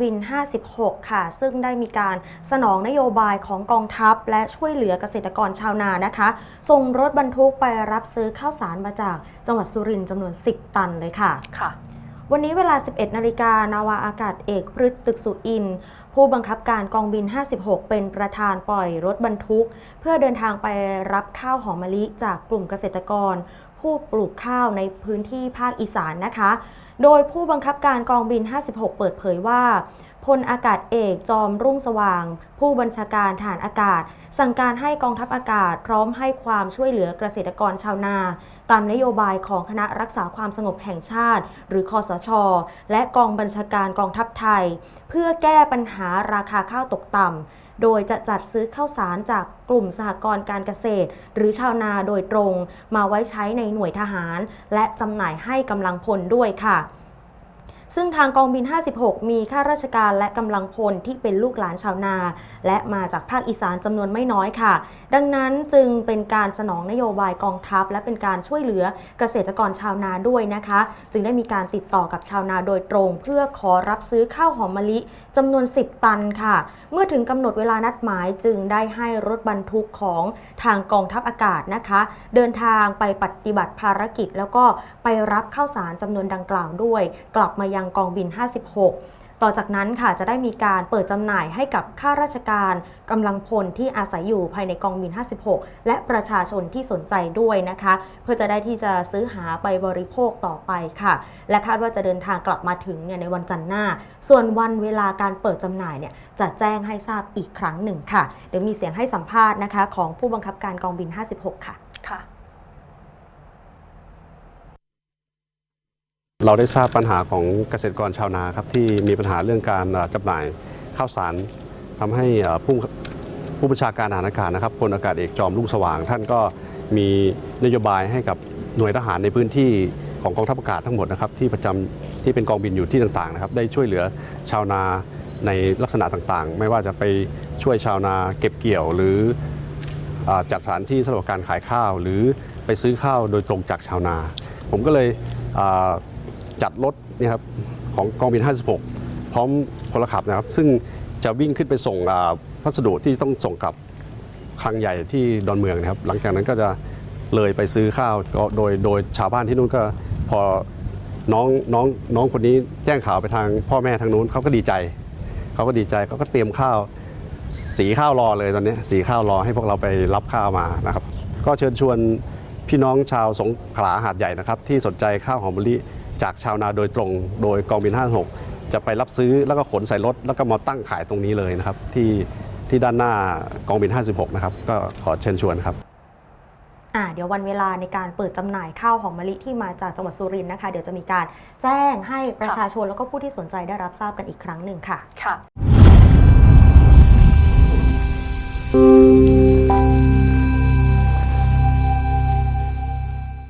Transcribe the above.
บิน 56 ค่ะ ซึ่งได้มีการสนองนโยบายของกองทัพ และช่วยเหลือเกษตรกรชาวนานะคะ ส่งรถบรรทุกไปรับซื้อข้าวสารมาจากจังหวัดสุรินทร์จำนวน 10 ตันเลยค่ะ ค่ะวันนี้เวลา 11 นาฬิกานาวาอากาศเอกพฤษตึกสุอินทร์ผู้บังคับการกองบิน 56 เป็นประธานปล่อยรถบรรทุก เพื่อเดินทางไปรับข้าวหอมมะลิจากกลุ่มเกษตรกร ผู้ปลูกข้าวในพื้นที่ภาคอีสานนะคะ โดยผู้บังคับการกองบิน 56 เปิดเผยว่าพลอากาศเอกจอมรุ่งสว่าง ผู้บัญชาการฐานอากาศ สั่งการให้กองทัพอากาศ พร้อมให้ความช่วยเหลือเกษตรกรชาวนา ตามนโยบายของคณะรักษาความสงบแห่งชาติ หรือคอสช และกองบัญชาการกองทัพไทย เพื่อแก้ปัญหาราคาข้าวตกต่ำโดยจะจัดซื้อข้าวสารจากกลุ่มสหกรณ์การเกษตร หรือชาวนาโดยตรง มาไว้ใช้ในหน่วยทหาร และจำหน่ายให้กำลังพลด้วยค่ะ ซึ่งทางกองบิน 56 มีข้าราชการและกำลังพลที่เป็นลูกหลานชาวนา และมาจากภาคอีสานจำนวนไม่น้อยค่ะ ดังนั้นจึงเป็นการสนองนโยบายกองทัพ และเป็นการช่วยเหลือเกษตรกรชาวนาด้วยนะคะ จึงได้มีการติดต่อกับชาวนาโดยตรง เพื่อขอรับซื้อข้าวหอมมะลิจำนวน 10 ตันค่ะ เมื่อถึงกำหนดเวลานัดหมายจึงได้ให้รถบรรทุกของทางกองทัพอากาศนะคะ เดินทางไปปฏิบัติภารกิจ แล้วก็ไปรับข้าวสารจำนวนดังกล่าวด้วย กลับมายังกองบิน 56 ต่อจากนั้นค่ะจะได้มีการเปิดจำหน่ายให้กับข้าราชการกำลังพลที่อาศัยอยู่ภายในกองบิน 56 และประชาชนที่สนใจด้วยนะคะ เพื่อจะได้ที่จะซื้อหาไปบริโภคต่อไปค่ะ และคาดว่าจะเดินทางกลับมาถึงเนี่ยในวันจันทร์หน้า ส่วนวันเวลาการเปิดจำหน่ายเนี่ยจะแจ้งให้ทราบอีกครั้งหนึ่งค่ะ เดี๋ยวมีเสียงให้สัมภาษณ์นะคะ ของผู้บังคับการกองบิน 56 ค่ะ ค่ะ เราได้ทราบปัญหาของเกษตรกรชาวนาครับที่มีปัญหาเรื่องการเอ่อจำหน่ายข้าวสารทำให้ผู้ผู้บัญชาการทหารอากาศนะครับพลอากาศเอกจอมรุ่งสว่าง ท่านก็มีนโยบายให้กับหน่วยทหารในพื้นที่ของกองทัพอากาศทั้งหมดนะครับที่ประจำที่เป็นกองบินอยู่ที่ต่างๆนะครับได้ช่วยเหลือชาวนาในลักษณะต่างๆ ไม่ว่าจะไปช่วยชาวนาเก็บเกี่ยว หรืออจัดสถานที่สำหรับการขายข้าว หรือไปซื้อข้าวโดยตรงจากชาวนา ผมก็เลย จัดรถเนี่ยครับของกองบิน 56 พร้อมพลขับนะครับ ซึ่งจะวิ่งขึ้นไปส่งพัสดุที่ต้องส่งกลับคลังใหญ่ที่ดอนเมืองนะครับ หลังจากนั้นก็จะเลยไปซื้อข้าวก็โดยโดยชาวบ้านที่นู่นก็พอน้องน้องน้องคนนี้แจ้งข่าวไปทางพ่อแม่ทางนู้นเขาก็ดีใจเขาก็ดีใจเขาก็เตรียมข้าวสีข้าวรอเลยตอนนี้สีข้าวรอให้พวกเราไปรับข้าวมานะครับ ก็เชิญชวนพี่น้องชาวสงขลาหาดใหญ่นะครับ ที่สนใจข้าวหอมมะลิ จากชาวนาโดยตรง โดยกองบิน 56 จะไปรับซื้อแล้วก็ขนใส่รถ แล้วก็มาตั้งขายตรงนี้เลยนะครับ ที่ที่ด้านหน้ากองบิน 56 นะครับ ก็ขอเชิญชวนครับอ่าเดี๋ยววันเวลาในการเปิดจำหน่ายข้าวหอมมะลิที่มาจากจังหวัดสุรินทร์นะคะ เดี๋ยวจะมีการแจ้งให้ประชาชนแล้วก็ผู้ที่สนใจได้รับทราบกันอีกครั้งหนึ่งค่ะค่ะ